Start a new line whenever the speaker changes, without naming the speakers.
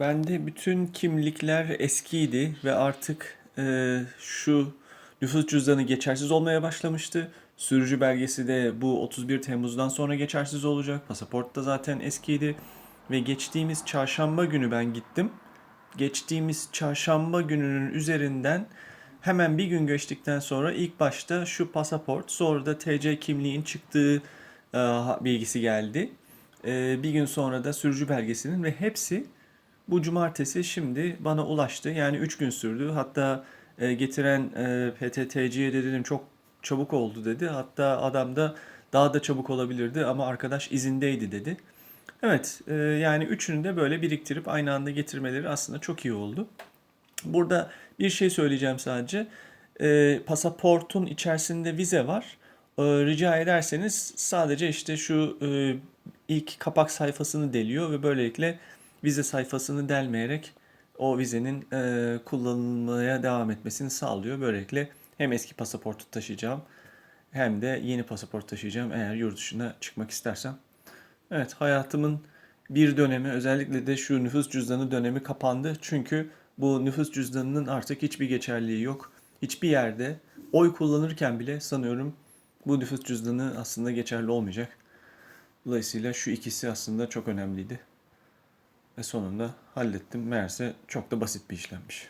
Bende bütün kimlikler eskiydi ve artık e, şu nüfus cüzdanı geçersiz olmaya başlamıştı. Sürücü belgesi de bu 31 Temmuz'dan sonra geçersiz olacak. Pasaport da zaten eskiydi. Ve geçtiğimiz çarşamba günü ben gittim. Geçtiğimiz çarşamba gününün üzerinden hemen bir gün geçtikten sonra ilk başta şu pasaport sonra da TC kimliğin çıktığı e, bilgisi geldi. E, bir gün sonra da sürücü belgesinin ve hepsi bu cumartesi şimdi bana ulaştı. Yani 3 gün sürdü. Hatta e, getiren e, PTT'ciye de dedim çok çabuk oldu dedi. Hatta adam da daha da çabuk olabilirdi ama arkadaş izindeydi dedi. Evet e, yani üçünü de böyle biriktirip aynı anda getirmeleri aslında çok iyi oldu. Burada bir şey söyleyeceğim sadece. E, pasaportun içerisinde vize var. E, rica ederseniz sadece işte şu e, ilk kapak sayfasını deliyor ve böylelikle vize sayfasını delmeyerek o vizenin e, kullanılmaya devam etmesini sağlıyor. Böylelikle hem eski pasaportu taşıyacağım hem de yeni pasaport taşıyacağım eğer yurt dışına çıkmak istersem. Evet hayatımın bir dönemi özellikle de şu nüfus cüzdanı dönemi kapandı. Çünkü bu nüfus cüzdanının artık hiçbir geçerliği yok. Hiçbir yerde oy kullanırken bile sanıyorum bu nüfus cüzdanı aslında geçerli olmayacak. Dolayısıyla şu ikisi aslında çok önemliydi. Ve sonunda hallettim. Meğerse çok da basit bir işlemmiş.